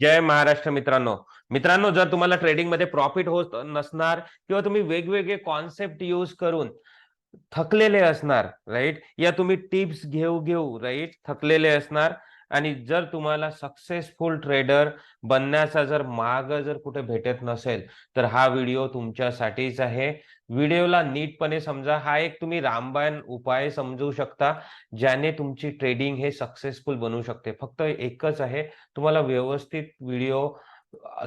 जय महाराष्ट्र मित्रांनो. मित्रांनो जर तुम्हाला ट्रेडिंगमध्ये प्रॉफिट होत नसणार किंवा तुम्ही वेगवेगळे कॉन्सेप्ट यूज करून थकलेले असणार राईट या तुम्ही टिप्स घेऊ घेऊ राईट थकलेले असणार. आणि जर तुम्हाला सक्सेसफुल ट्रेडर बनण्याचा जर मार्ग जर कुठे भेटत नसेल तर हा व्हिडिओ तुमच्यासाठीच आहे. व्हिडिओला नीटपणे समजा हा एक तुम्ही रामबाण उपाय समजू शकता ज्याने तुमची ट्रेडिंग हे सक्सेसफुल बनू शकते. फक्त एकच आहे तुम्हाला व्यवस्थित व्हिडिओ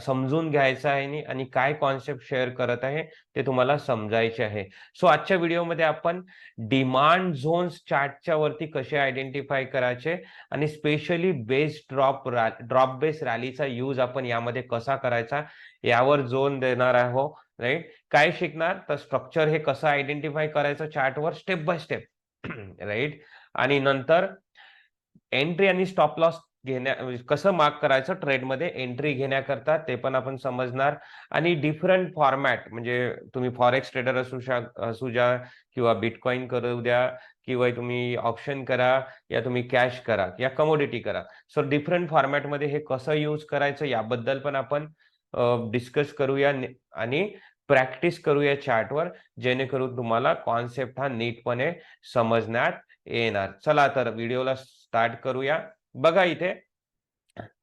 समजून घ्यायचं आहे आणि काय कॉन्सेप्ट शेअर करत आहे ते तुम्हाला समजायचे आहे. सो आजच्या व्हिडिओमध्ये आपण डिमांड झोन्स चार्टच्या वरती कसे आयडेंटिफाय करायचे आणि specially base drop drop base रॅलीचा यूज आपण यामध्ये कसा करायचा यावर झोन देणार आहो राईट काय शिकणार? तर स्ट्रक्चर हे कसं आयडेंटिफाय करायचं चार्टवर स्टेप बाय स्टेप राईट आणि नंतर एंट्री आणि स्टॉप लॉस घेण्या म्हणजे कसं मार्क करायचं? ट्रेडमध्ये एंट्री घेण्याकरता ते पण आपण समजणार. आणि डिफरंट फॉर्मॅट म्हणजे तुम्ही फॉरेक्स ट्रेडर असू शक असू द्या किंवा बिटकॉईन करू द्या किंवा तुम्ही ऑप्शन करा या तुम्ही कॅश करा या कमोडिटी करा. सो डिफरंट फॉर्मॅटमध्ये हे कसं यूज करायचं याबद्दल पण आपण डिस्कस करूया. आणि प्रॅक्टिस करूया चार्टवर जेणेकरून तुम्हाला कॉन्सेप्ट हा नीटपणे समजण्यात येणार. चला तर व्हिडिओला स्टार्ट करूया. बघा इथे.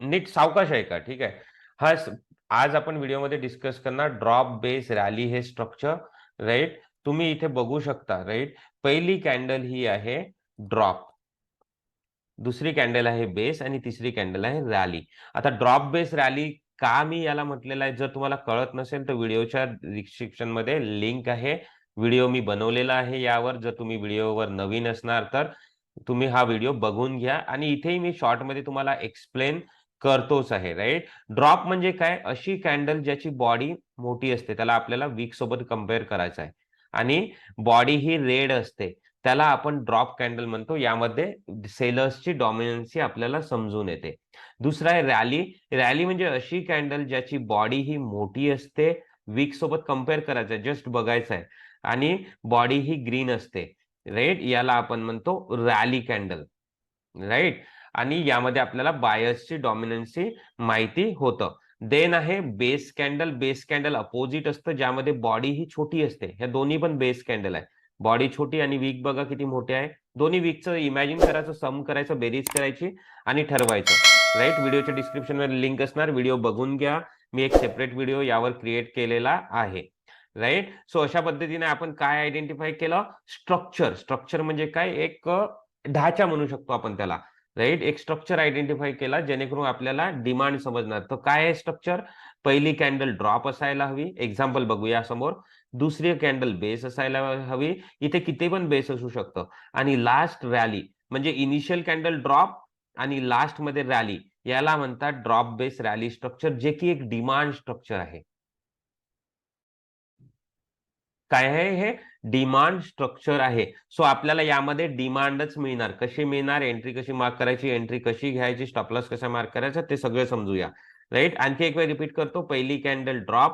नीट सावकाश आहे का? ठीक आहे. हा आज आपण व्हिडिओमध्ये डिस्कस करणार ड्रॉप बेस रॅली हे स्ट्रक्चर राईट तुम्ही इथे बघू शकता राईट पहिली कॅन्डल ही आहे ड्रॉप दुसरी कॅन्डल आहे बेस आणि तिसरी कॅन्डल आहे रॅली आता ड्रॉप बेस रॅली का मी याला म्हटलेलं आहे? जर तुम्हाला कळत नसेल तर व्हिडिओच्या डिस्क्रिप्शनमध्ये लिंक आहे. व्हिडिओ मी बनवलेला आहे यावर. जर तुम्ही व्हिडिओवर नवीन असणार तर तुम्ही हा व्हिडिओ बघून घ्या आणि इथेही मी शॉर्टमध्ये तुम्हाला एक्सप्लेन करतोच आहे राईट ड्रॉप म्हणजे काय? अशी कॅन्डल ज्याची बॉडी मोठी असते त्याला आपल्याला वीक सोबत कंपेअर करायचं आहे. आणि बॉडी ही रेड असते त्याला आपण ड्रॉप कॅन्डल म्हणतो. यामध्ये सेलर्सची डॉमिनन्सी आपल्याला समजून येते. दुसरा आहे रॅली रॅली म्हणजे अशी कॅन्डल ज्याची बॉडी ही मोठी असते वीक सोबत कंपेअर करायचं आहे जस्ट बघायचं आहे. आणि बॉडी ही ग्रीन असते. राईट? याला आपण म्हणतो रॅली कॅन्डल. राईट? आणि यामध्ये आपल्याला बायसची डॉमिनन्सची माहिती होतं. देन आहे base candle. Base candle opposite असतं ज्यामध्ये बॉडी ही छोटी असते. ह्या दोन्ही पण बेस कॅन्डल आहे. बॉडी छोटी आणि वीक बघा किती मोठे आहे. दोन्ही वीकचं इमॅजिन करायचं सम करायचं बेरीज करायची आणि ठरवायचं. राईट? व्हिडिओच्या डिस्क्रिप्शन लिंक असणार. व्हिडिओ बघून घ्या. मी एक सेपरेट व्हिडिओ यावर क्रिएट केलेला आहे. राईट सो अशा पद्धतीने आपण काय आयडेंटिफाय केलं? स्ट्रक्चर स्ट्रक्चर म्हणजे काय? एक ढाचा म्हणू शकतो आपण त्याला. राईट एक स्ट्रक्चर आयडेंटिफाय केला जेणेकरून आपल्याला डिमांड समजणार. तर काय आहे स्ट्रक्चर पहिली कॅन्डल ड्रॉप असायला हवी. एक्झाम्पल बघूया समोर. दुसरी कॅन्डल बेस असायला हवी. इथे किती पण बेस असू शकतं. आणि लास्ट रॅली म्हणजे इनिशियल कॅन्डल ड्रॉप आणि लास्टमध्ये रॅली याला म्हणतात ड्रॉप बेस रॅली स्ट्रक्चर जे की एक डिमांड स्ट्रक्चर आहे. काय आहे हे? डिमांड स्ट्रक्चर आहे. सो आपल्याला यामध्ये डिमांडच मिळणार. कशी मिळणार? एंट्री कशी मार्क करायची? एंट्री कशी घ्यायची? स्टॉपलॉस कसा मार्क करायचा? ते सगळं समजूया. राईट आणखी एक वेळ रिपीट करतो. पहिली candle drop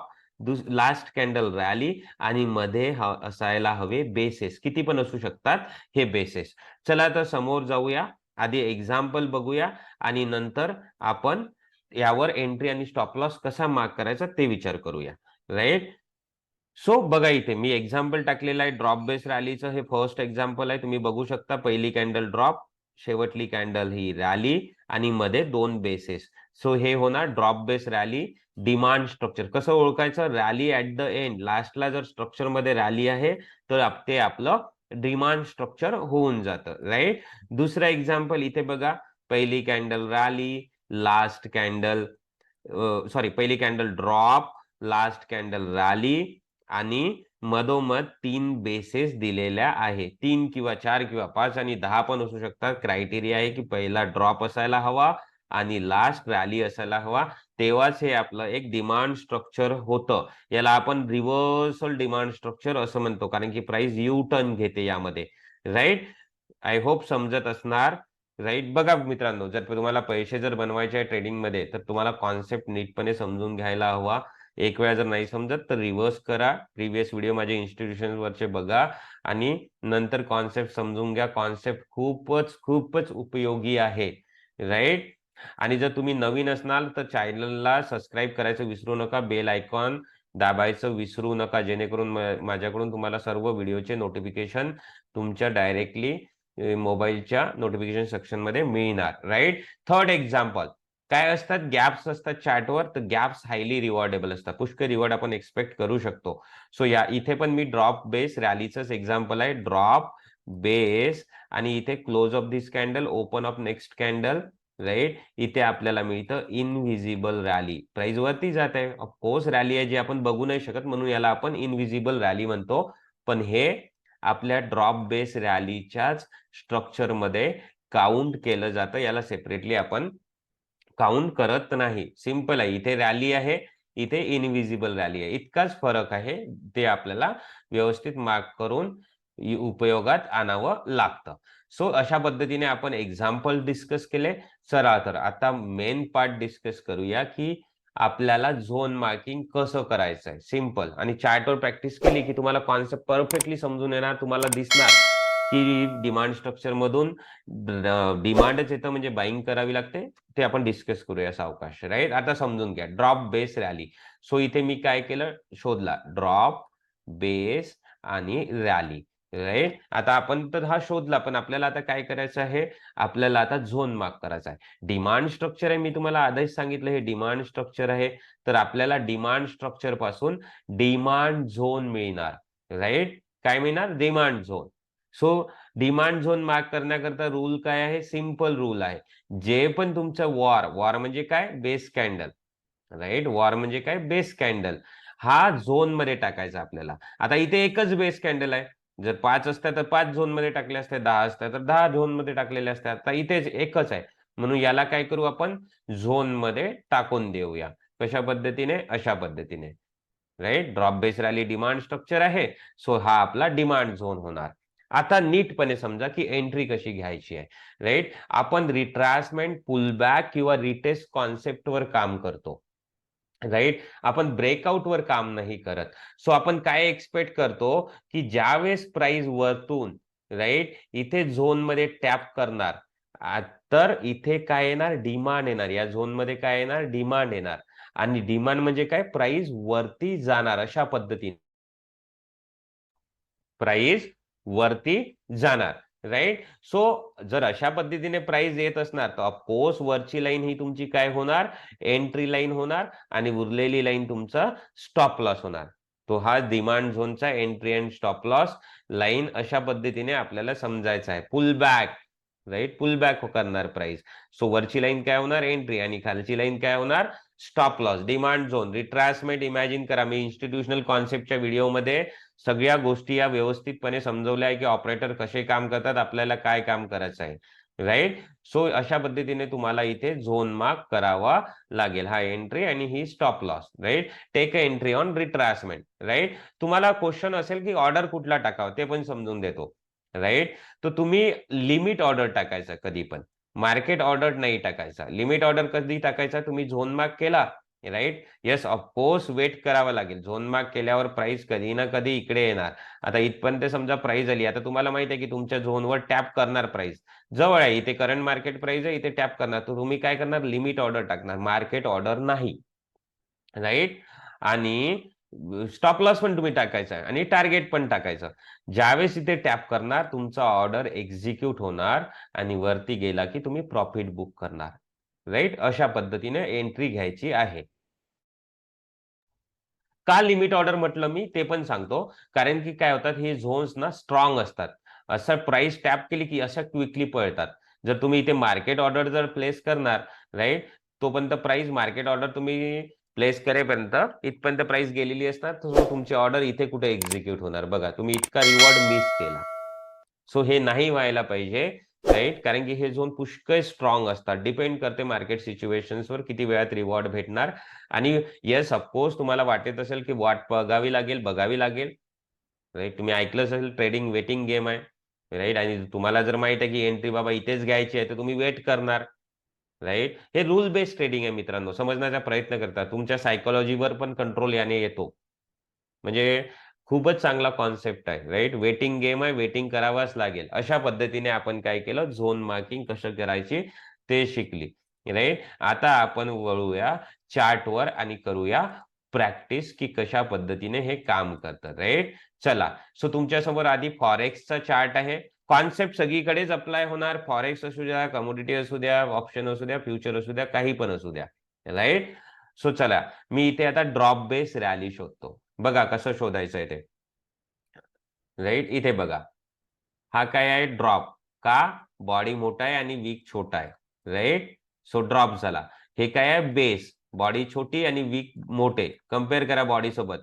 last candle rally आणि मध्ये असायला हवे बेसेस किती पण असू शकतात हे बेसेस चला तर समोर जाऊया. आधी एक्झाम्पल बघूया आणि नंतर आपण यावर एंट्री आणि स्टॉपलॉस कसा मार्क करायचा ते विचार करूया. राईट सो बघा इथे मी एक्झाम्पल टाकलेलं आहे ड्रॉप बेस रॅलीचं हे फर्स्ट एक्झाम्पल आहे. तुम्ही बघू शकता पहिली कॅन्डल ड्रॉप शेवटली कॅन्डल ही रॅली आणि मध्ये दोन बेसेस सो हे होणार drop base rally demand structure कसं ओळखायचं? रॅली ऍट द एंड लास्टला जर स्ट्रक्चरमध्ये रॅली आहे तर ते आपलं डिमांड स्ट्रक्चर होऊन जातं राईट दुसरं एक्झाम्पल इथे बघा पहिली candle rally last candle sorry पहिली candle drop last candle rally आणि मधोमध तीन बेसेस दिलेल्या आहे. तीन किंवा चार किंवा पाच आणि दहा पण असू शकतात. क्रायटेरिया आहे की पहिला ड्रॉप असायला हवा आणि लास्ट रॅली असायला हवा. तेव्हाच हे आपलं एक डिमांड स्ट्रक्चर होतं. याला आपण रिव्हर्सल डिमांड स्ट्रक्चर असं म्हणतो. कारण की प्राइस यू टर्न घेते यामध्ये. राईट आय होप समजत असणार. राईट बघा मित्रांनो जर तुम्हाला पैसे जर बनवायचे आहे ट्रेडिंगमध्ये तर तुम्हाला कॉन्सेप्ट नीटपणे समजून घ्यायला हवा. एक वेळा जर नाही समजत तर रिव्हर्स करा. प्रिव्हियस व्हिडिओ माझ्या इन्स्टिट्यूशन वरचे बघा. आणि नंतर कॉन्सेप्ट समजून घ्या. कॉन्सेप्ट खूपच खूपच उपयोगी आहे. राईट आणि जर तुम्ही नवीन असणार तर चॅनलला सबस्क्राईब करायचं विसरू नका. बेल आयकॉन दाबायचं विसरू नका. जेणेकरून माझ्याकडून तुम्हाला सर्व व्हिडिओचे नोटिफिकेशन तुमच्या डायरेक्टली मोबाईलच्या नोटिफिकेशन सेक्शनमध्ये मिळणार. राईट थर्ड एक्झाम्पल काय असतात? गॅप्स असतात चॅटवर तर गॅप्स हायली रिवॉर्डेबल असतात. पुष्कळ रिवॉर्ड आपण एक्सपेक्ट करू शकतो. सो या इथे पण मी ड्रॉप बेस रॅलीच एक्झाम्पल आहे. ड्रॉप बेस आणि इथे close of this candle open of next candle right? इथे आपल्याला मिळतं इनव्हिजिबल रॅली. प्राइस वरती जात आहे. ऑफकोर्स रॅली आहे जी आपण बघू नाही शकत म्हणून याला आपण इनव्हिजिबल रॅली म्हणतो. पण हे आपल्या ड्रॉप बेस रॅलीच्याच स्ट्रक्चरमध्ये काउंट केलं जातं. याला सेपरेटली आपण काउंट करत नाही. सिंपल आहे. इथे रॅली आहे. इथे इनव्हिजिबल रॅली आहे. इतकाच फरक आहे ते आपल्याला व्यवस्थित मार्क करून उपयोगात आणावं लागतं. सो अशा पद्धतीने आपण एक्झाम्पल डिस्कस केले. चला तर आता मेन पार्ट डिस्कस करूया की आपल्याला झोन मार्किंग कसं करायचं आहे सिंपल आणि चार्टवर प्रॅक्टिस केली की तुम्हाला कॉन्सेप्ट परफेक्टली समजून येणार तुम्हाला दिसणार. की डिमांड स्ट्रक्चर मधून डिमांडच येतं म्हणजे बाईंग करावी लागते ते आपण डिस्कस करूया सावकाश राईट आता समजून घ्या ड्रॉप बेस रॅली सो इथे मी काय केलं? शोधला. ड्रॉप बेस आणि रॅली राईट आता आपण तर हा शोधला पण आपल्याला आता काय करायचं आहे? आपल्याला आता झोन मार्क करायचा आहे. डिमांड स्ट्रक्चर आहे मी तुम्हाला आधीच सांगितलं हे डिमांड स्ट्रक्चर आहे. तर आपल्याला डिमांड स्ट्रक्चरपासून डिमांड झोन मिळणार राईट काय मिळणार? Demand zone so demand zone mark करण्याकरता रूल काय आहे? सिंपल रूल आहे. जे पण तुमचं वॉर वॉर म्हणजे काय? Base candle. राईट? वॉर म्हणजे काय? Base candle. हा झोनमध्ये टाकायचा आपल्याला. आता इथे एकच बेस कॅन्डल आहे. जर पाच असत्या तर पाच झोनमध्ये टाकले असते. दहा असत्या तर दहा झोनमध्ये टाकलेले असतात आता इथेच एकच आहे. म्हणून याला काय करू आपण? झोनमध्ये टाकून देऊया. कशा पद्धतीने? अशा पद्धतीने. Right? Drop base rally demand structure आहे. सो हा आपला डिमांड झोन होणार. आता नीटपणे समजा की एंट्री कशी घ्यायची आहे राईट आपण रिट्रासमेंट पुलबॅक किंवा रिटेस्ट कॉन्सेप्टवर काम करतो राईट आपण ब्रेकआउटवर काम नाही करत. सो आपण काय एक्सपेक्ट करतो की ज्यावेळेस प्राइस वरतून राईट इथे झोनमध्ये टॅप करणार तर इथे काय येणार? डिमांड येणार. या झोनमध्ये काय येणार? डिमांड येणार. आणि डिमांड म्हणजे काय? प्राइस वरती जाणार अशा पद्धतीने. प्राइस वरती जाणार राईट सो जर अशा पद्धतीने प्राइस येत असणार तर ऑफकोर्स वरची लाईन ही तुमची काय होणार? एंट्री लाईन होणार आणि उरलेली लाईन तुमचा स्टॉप लॉस होणार. तो हा demand झोनचा entry and stop loss line अशा पद्धतीने आपल्याला समजायचा आहे. Pull back right pull back करणार प्राइस सो वरची लाईन काय होणार? एंट्री आणि खालची लाईन काय होणार? Stop loss demand zone retracement imagine करा. मी इन्स्टिट्यूशनल कॉन्सेप्टच्या व्हिडिओमध्ये सगळ्या गोष्टी या व्यवस्थितपणे समजवल्या आहे की ऑपरेटर कसे काम करतात आपल्याला काय काम करायचं आहे. राईट सो अशा पद्धतीने तुम्हाला इथे झोन मार्क करावा लागेल. हा एंट्री आणि ही stop loss right take a entry on retracement right तुम्हाला क्वेश्चन असेल की ऑर्डर कुठला टाकावा ते पण समजून देतो. राईट तर तुम्ही लिमिट ऑर्डर टाकायचा कधी पण. मार्केट ऑर्डर नाही टाकायचा. लिमिट ऑर्डर कधी टाकायचा? तुम्ही झोन मार्क केला right yes of course wait करावं लागेल. झोन मार्क केल्यावर प्राइस कधी ना कधी इकडे येणार. आता इथपर्यंत समजा प्राइस आली आता तुम्हाला माहिती आहे की तुमच्या झोनवर टॅप करणार प्राइस जवळ आहे इथे करंट मार्केट प्राइस आहे इथे टॅप करणार. तर तुम्ही काय करणार? लिमिट ऑर्डर टाकणार. मार्केट ऑर्डर नाही. राईट आणि स्टॉप लॉस पण तुम्ही टाकायचा आणि टार्गेट पण टाकायचं ज्यावेळेस इथे टॅप करणार तुमचा ऑर्डर एक्झिक्यूट होणार आणि वरती गेला की तुम्ही प्रॉफिट बुक करणार. राईट? अशा पद्धतीने एंट्री घ्यायची आहे. का लिमिट ऑर्डर म्हटलं मी ते पण सांगतो. कारण की काय होतात हे झोन्स ना स्ट्रॉंग असतात. असं प्राइस टॅप केली की अशा क्विकली पळतात. जर तुम्ही इथे मार्केट ऑर्डर जर प्लेस करणार राईट? तोपर्यंत प्राइस मार्केट ऑर्डर तुम्ही प्लेस करेपर्यंत इथपर्यंत प्राइस गेलेली असणार तर तुमची ऑर्डर इथे कुठे एक्झिक्यूट होणार? बघा तुम्ही इतका रिवॉर्ड मिस केला. सो हे नाही व्हायला पाहिजे. राईट कारण की हे झोन पुष्कळ स्ट्रॉंग असतात. डिपेंड करते मार्केट वर किती वेळात रिवॉर्ड भेटणार. आणि येस ऑफकोर्स तुम्हाला वाटत असेल की वाट बघावी लागेल बघावी लागेल. राईट तुम्ही ऐकलं असेल ट्रेडिंग वेटिंग गेम आहे. राईट आणि तुम्हाला जर माहीत आहे की एंट्री बाबा इथेच घ्यायची आहे तर तुम्ही वेट करणार. राईट हे रूल बेस्ड ट्रेडिंग आहे मित्रांनो. समजण्याचा प्रयत्न करता. तुमच्या सायकोलॉजीवर पण कंट्रोल याने येतो. म्हणजे खूपच चांगला कॉन्सेप्ट आहे राईट वेटिंग गेम आहे वेटिंग करावाच लागेल. अशा पद्धतीने आपण काय केलं? झोन मार्किंग कसं करायची? ते शिकली राईट आता आपण वळूया चार्टवर आणि करूया प्रॅक्टिस की कशा पद्धतीने हे काम करतं राईट चला सो तुमच्यासमोर आधी फॉरेक्सचा चार्ट आहे. कॉन्सेप्ट सगळीकडेच अप्लाय होणार. फॉरेक्स असू द्या कमोडिटी असू द्या ऑप्शन असू द्या फ्युचर असू द्या काही पण असू द्या राईट सो चला मी इथे आता ड्रॉप बेस रॅली शोधतो. बघा कसं शोधायचं आहे ते. राईट इथे बघा. हा काय आहे? ड्रॉप का? बॉडी मोठा आहे आणि वीक छोटा आहे. राईट सो ड्रॉप झाला. हे काय आहे? बेस बॉडी छोटी आणि वीक मोठे. कंपेअर करा बॉडी सोबत.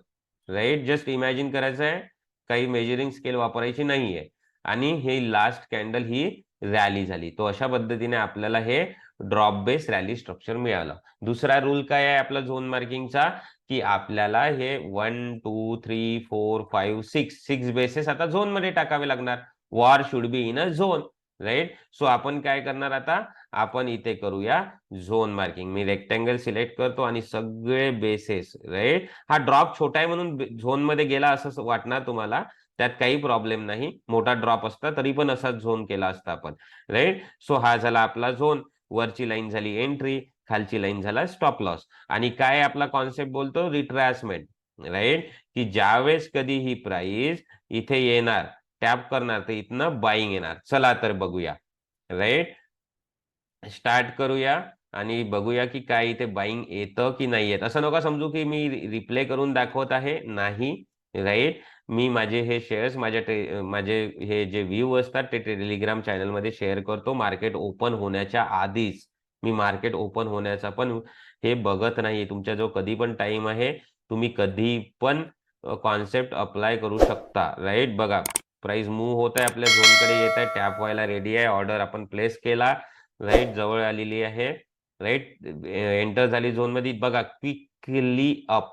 राईट जस्ट इमॅजिन करायचं आहे. काही मेजरिंग स्केल वापरायची नाहीये. आणि हे लास्ट कॅन्डल ही रॅली झाली. तो अशा पद्धतीने आपल्याला हे ड्रॉप बेस रॅली स्ट्रक्चर मिळालं. दुसरा रूल काय आहे आपला झोन मार्किंगचा की आपल्याला हे one two three four five six six bases आता झोनमध्ये टाकावे लागणार. War should be in a zone right so आपण काय करणार आता? आपण इथे करूया झोन मार्किंग मी रेक्टँगल सिलेक्ट करतो आणि सगळे बेसेस राईट हा ड्रॉप छोटा आहे म्हणून झोनमध्ये गेला असं वाटणार तुम्हाला. त्यात काही प्रॉब्लेम नाही. मोठा ड्रॉप असता तरी पण असाच झोन केला असता आपण राईट सो हा झाला आपला झोन वरची लाईन झाली एंट्री खालची लाईन झाला स्टॉप लॉस. आणि काय आपला कॉन्सेप्ट बोलतो? रिट्रॅसमेंट. राईट? की ज्यावेळेस कधी ही प्राइस इथे येणार टॅप करणार तर इथनं बाईंग येणार. चला तर बघूया. राईट? स्टार्ट करूया आणि बघूया की काय इथे बाईंग येतं की नाही येत. असं नका समजू की मी रिप्ले करून दाखवत आहे. नाही. राईट? मी माझे हे शेअर्स माझ्या माझे हे जे व्ह्यू असतात ते टेलिग्राम चॅनलमध्ये शेअर करतो. मार्केट ओपन होण्याच्या आधीच मी मार्केट ओपन होण्याचा पण हे बघत नाही तुमच्या जो कधी पण टाइम आहे तुम्ही कधी पण कॉन्सेप्ट अप्लाय करू शकता. राईट बघा प्राइस मूव्ह होत आहे आपल्या झोनकडे येत आहे टॅप व्हायला रेडी आहे. ऑर्डर आपण प्लेस केला. राईट जवळ आलेली आहे. राईट एंटर झाली झोनमध्ये बघा क्विकली अप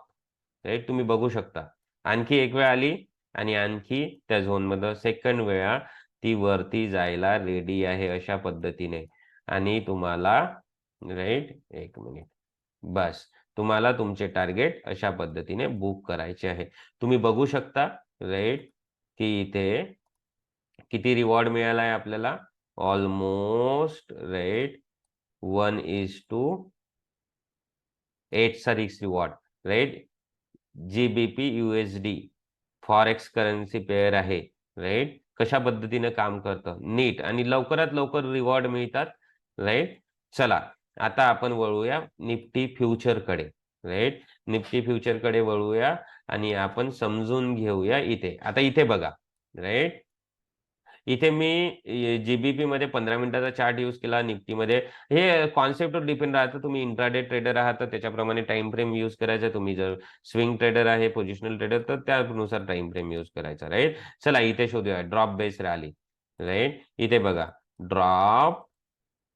राईट तुम्ही बघू शकता. आणखी एक वेळ आली आणि आणखी त्या झोनमध्ये सेकंड वेळा ती वरती जायला रेडी आहे अशा पद्धतीने. आणि तुम्हाला राईट एक मिनिट बस. तुम्हाला तुमचे टार्गेट अशा पद्धतीने बुक करायचे आहे. तुम्ही बघू शकता राईट की इथे किती रिवॉर्ड मिळाला आहे आपल्याला? Almost right one is to eight सा रिक्स reward right GBP USD forex currency pair आहे राईट कशा पद्धतीने काम करतं? नीट. आणि लवकरात लवकर रिवॉर्ड मिळतात राईट चला आता आपण वळूया निफ्टी फ्युचरकडे राईट निफ्टी फ्युचरकडे वळूया आणि आपण समजून घेऊया इथे. आता इथे बघा राईट इथे मी जीबीपी मध्ये पंधरा मिनिटाचा चार्ट यूज केला निफ्टीमध्ये. हे कॉन्सेप्टवर डिपेंड राहतं. तुम्ही इंट्राडे ट्रेडर आहात तर त्याच्याप्रमाणे टाइम फ्रेम यूज करायचा. तुम्ही जर स्विंग ट्रेडर आहे पोझिशनल ट्रेडर तर त्यानुसार टाइम फ्रेम यूज करायचा राईट चला इथे शोधूया. ड्रॉप बेस रॅली राईट इथे बघा. ड्रॉप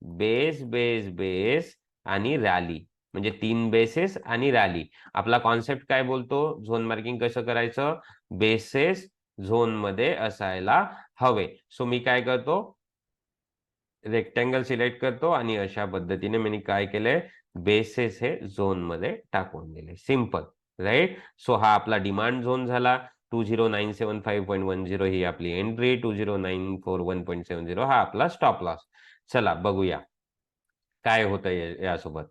बेस बेस बेस आणि रॅली म्हणजे तीन बेसेस आणि रॅली आपला कॉन्सेप्ट काय बोलतो? झोन मार्किंग कसं करायचं? बेसेस झोनमध्ये असायला हवे. सो मी काय करतो? रेक्टँगल सिलेक्ट करतो आणि अशा पद्धतीने मी काय केलंय बेसेस हे झोनमध्ये टाकून दिले. सिंपल राईट सो हा आपला डिमांड झोन झाला. Two zero nine seven five point one zero ही आपली entry two zero nine four one point seven zero हा आपला स्टॉप लॉस चला बघूया. काय होतं यासोबत?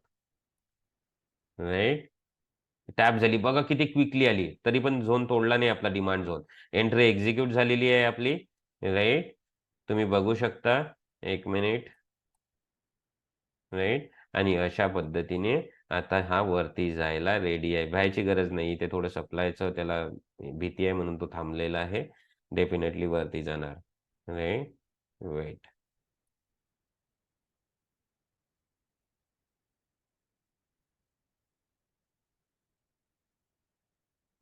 राईट टॅप झाली. बघा किती क्विकली आली. तरी पण झोन तोडला नाही आपला डिमांड झोन. एंट्री एक्झिक्यूट झालेली आहे आपली. राईट तुम्ही बघू शकता. एक मिनिट राईट आणि अशा पद्धतीने आता हा वरती जायला रेडी आहे. व्हायची गरज नाही. ते थोडं सप्लायचं त्याला भीती आहे म्हणून तो थांबलेला आहे. डेफिनेटली वरती जाणार. राईट वेट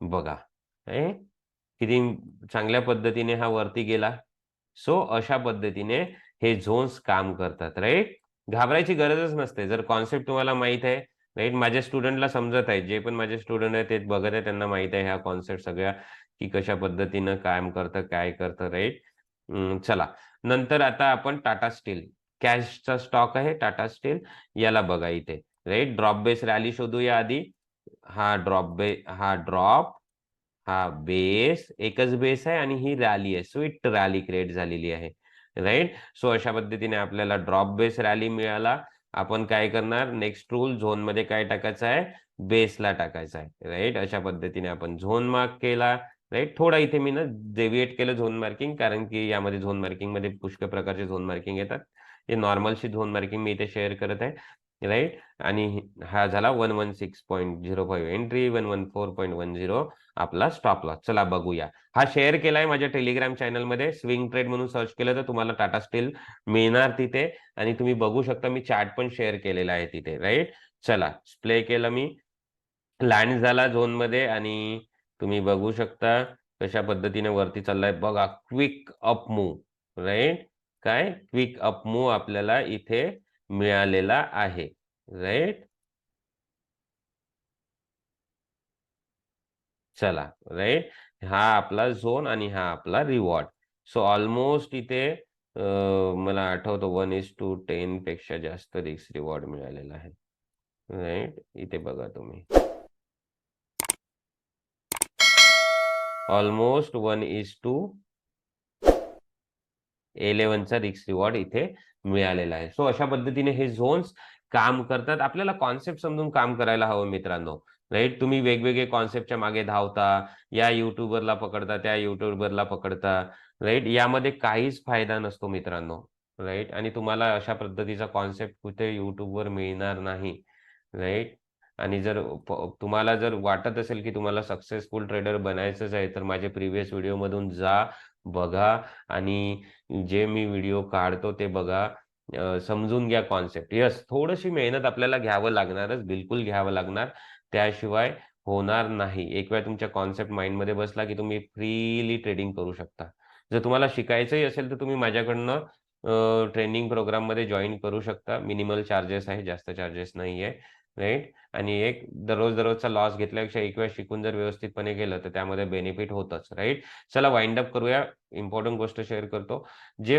बघा. किती चांगल्या पद्धतीने हा वरती गेला. सो अशा पद्धतीने हे झोन्स काम करतात राईट? घाबरायची गरजच नसते. जर कॉन्सेप्ट तुम्हाला माहीत आहे राईट? माझ्या स्टुडंटला समजत आहे. जे पण माझे स्टुडंट आहेत ते बघत आहे त्यांना माहीत आहे ह्या कॉन्सेप्ट सगळ्या की कशा पद्धतीनं काम करतं काय करतं राईट? चला. नंतर आता आपण टाटा स्टील. कॅशचा स्टॉक आहे टाटा स्टील. याला बघा इथे. राईट? ड्रॉप बेस रॅली शोधूया आधी. हा ड्रॉप बे हा ड्रॉप हा बेस एकच बेस आहे आणि ही रॅली आहे. स्विट रॅली क्रिएट झालेली आहे. राईट सो अशा पद्धतीने आपल्याला ड्रॉप बेस रॅली मिळाला. आपण काय करणार? नेक्स्ट रूल झोनमध्ये काय टाकायचं आहे? बेसला टाकायचा आहे. राईट अशा पद्धतीने आपण झोन मार्क केला. राईट थोडा इथे मी ना डेव्हिएट केलं झोन मार्किंग कारण की यामध्ये झोन मार्किंगमध्ये पुष्कळ प्रकारचे झोन मार्किंग येतात. हे नॉर्मलशी झोन मार्किंग मी इथे शेअर करत आहे. राईट? आणि हा झाला one one six point zero five entry one one four point one zero आपला स्टॉप लॉस. चला बघूया. हा शेअर केलाय माझ्या टेलिग्राम चॅनलमध्ये स्विंग ट्रेड म्हणून सर्च केलं तर तुम्हाला टाटा स्टील मिळणार तिथे आणि तुम्ही बघू शकता मी चार्ट पण शेअर केलेला आहे तिथे राईट? चला प्ले केलं मी. लँड झाला झोनमध्ये आणि तुम्ही बघू शकता कशा पद्धतीने वरती चाललाय. बघा क्विक अप मूव राईट? काय? क्विक अप मूव आपल्याला इथे मिळालेला आहे. राईट चला. राईट हा आपला झोन आणि हा आपला रिवॉर्ड सो ऑलमोस्ट इथे मला आठवतो वन इज टू टेन पेक्षा जास्त रिक्स रिवॉर्ड मिळालेला आहे. राईट इथे बघा तुम्ही. ऑलमोस्ट वन इज टू इलेव्हनचा रिक्स रिवॉर्ड इथे मिळालेला आहे. सो अशा पद्धतीने हे झोन्स काम करतात. आपल्याला कॉन्सेप्ट समजून काम करायला हवं मित्रांनो. राईट तुम्ही वेगवेगळे कॉन्सेप्टच्या मागे धावता या युट्यूबरला पकडता त्या युट्यूबरला पकडता. राईट यामध्ये काहीच फायदा नसतो मित्रांनो. राईट आणि तुम्हाला अशा पद्धतीचा कॉन्सेप्ट कुठे युट्यूबवर मिळणार नाही. राईट आणि जर तुम्हाला जर वाटत असेल की तुम्हाला सक्सेसफुल ट्रेडर बनायचंच आहे तर माझे प्रिव्हियस व्हिडिओमधून जा. बघा आणि जे मी व्हिडिओ काढतो ते बघा. समजून घ्या कॉन्सेप्ट. यस थोडीशी मेहनत आपल्याला घ्यावं लागणारच बिलकुल घ्यावं लागणार. त्याशिवाय होणार नाही. एक वेळ तुमच्या कॉन्सेप्ट माइंडमध्ये बसला की तुम्ही फ्रीली ट्रेडिंग करू शकता. जर तुम्हाला शिकायचंही असेल तर तुम्ही माझ्याकडनं ट्रेनिंग प्रोग्राममध्ये जॉईन करू शकता. मिनिमल चार्जेस आहे जास्त चार्जेस नाही आहे राईट? आणि एक दररोज दररोजचा लॉस घेतल्यापेक्षा एक वेळ शिकून जर व्यवस्थितपणे गेलं तर त्यामध्ये बेनिफिट होतच राईट? चला वाइंड अप करूया. इम्पॉर्टंट गोष्ट शेअर करतो. जे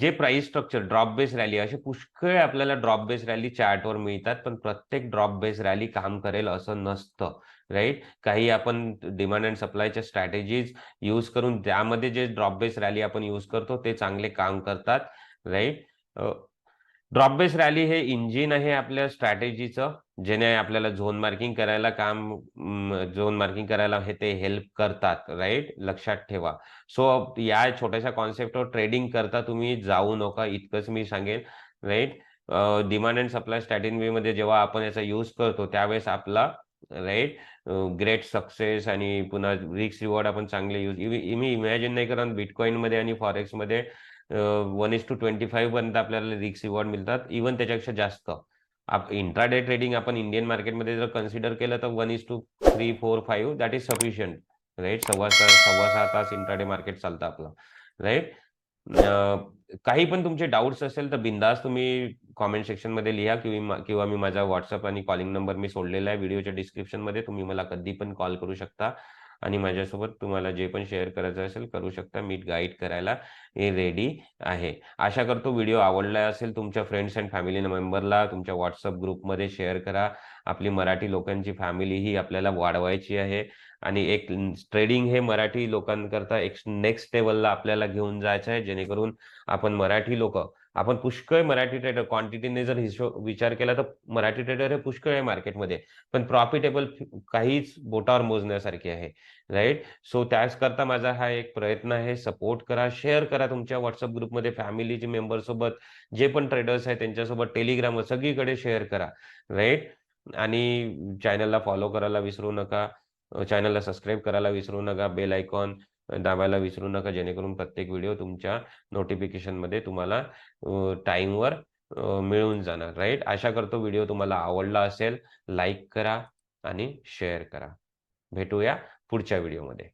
जे price structure drop base rally असे पुष्कळ आपल्याला ड्रॉप बेस रॅली चार्टवर मिळतात पण प्रत्येक ड्रॉप बेस रॅली काम करेल असं नसतं राईट? काही आपण डिमांड अँड सप्लायच्या स्ट्रॅटेजीज यूज करून त्यामध्ये जे ड्रॉप बेस रॅली आपण यूज करतो ते चांगले काम करतात राईट? ड्रॉप बेस रॅली हे इंजिन आहे आपल्या स्ट्रॅटेजीचं जेणे आपल्याला झोन मार्किंग करायला काम झोन मार्किंग करायला हे ते हेल्प करतात राईट लक्षात ठेवा. सो या छोट्याशा कॉन्सेप्टवर ट्रेडिंग करता तुम्ही जाऊ नका इतकंच मी सांगेन राईट डिमांड अँड सप्लाय स्ट्रॅटेजीमध्ये जेव्हा आपण याचा यूज करतो त्यावेळेस आपला राईट ग्रेट सक्सेस आणि पुन्हा रिक्स रिवॉर्ड आपण चांगले यूज मी इमॅजिन नाही करत बिटकॉईनमध्ये आणि फॉरेक्समध्ये one is to twenty five पर्यंत आपल्याला रिक्स रिवॉर्ड मिळतात इव्हन त्याच्यापेक्षा जास्त. इंट्राडे ट्रेडिंग आपण इंडियन मार्केटमध्ये जर कन्सिडर केलं तर one is to three four five that is sufficient right सव्वा सव्वा सहा तास इंट्राडे मार्केट चालतं आपलं राईट काही पण तुमचे डाऊट्स असेल तर बिंदास तुम्ही कॉमेंट सेक्शनमध्ये लिहा किंवा किंवा मी माझा व्हॉट्सअप आणि कॉलिंग नंबर मी सोडलेला आहे. व्हिडिओच्या डिस्क्रिप्शनमध्ये तुम्ही मला कधी पण कॉल करू शकता. आणि माझ्यासोबत तुम्हाला जे पण शेअर करायचं असेल करू शकता. मी गाईड करायला हे रेडी आहे. आशा करतो व्हिडिओ आवडला असेल तुमच्या फ्रेंड्स अँड फॅमिली मेंबरला. तुमच्या व्हॉट्सअप ग्रुपमध्ये शेअर करा. आपली मराठी लोकांची फॅमिली ही आपल्याला वाढवायची आहे. आणि एक ट्रेडिंग हे मराठी लोकांकरता एक नेक्स्ट लेवलला आपल्याला घेऊन जायचं आहे. जेणेकरून आपण मराठी लोक आपण पुष्कळ मराठी ट्रेडर क्वांटिटीने जर हिशोब विचार केला तर मराठी ट्रेडर हे पुष्कळ आहे मार्केटमध्ये पण प्रॉफिटेबल काहीच बोटावर मोजण्यासारखे आहे राईट सो त्याच करता माझा हा एक प्रयत्न आहे. सपोर्ट करा शेअर करा तुमच्या व्हॉट्सअप ग्रुपमध्ये फॅमिलीचे मेंबर सोबत जे पण ट्रेडर्स आहेत त्यांच्यासोबत टेलिग्राम सगळीकडे शेअर करा राईट आणि चॅनलला फॉलो करायला विसरू नका. चॅनलला सबस्क्राईब करायला विसरू नका. बेल आयकॉन दाबायला विसरू नका. जेणेकरून प्रत्येक व्हिडिओ तुमच्या नोटिफिकेशनमध्ये तुम्हाला टाईमवर मिळून जाणार राईट? आशा करतो व्हिडिओ तुम्हाला आवडला असेल. लाईक करा आणि शेअर करा. भेटूया पुढच्या व्हिडिओमध्ये.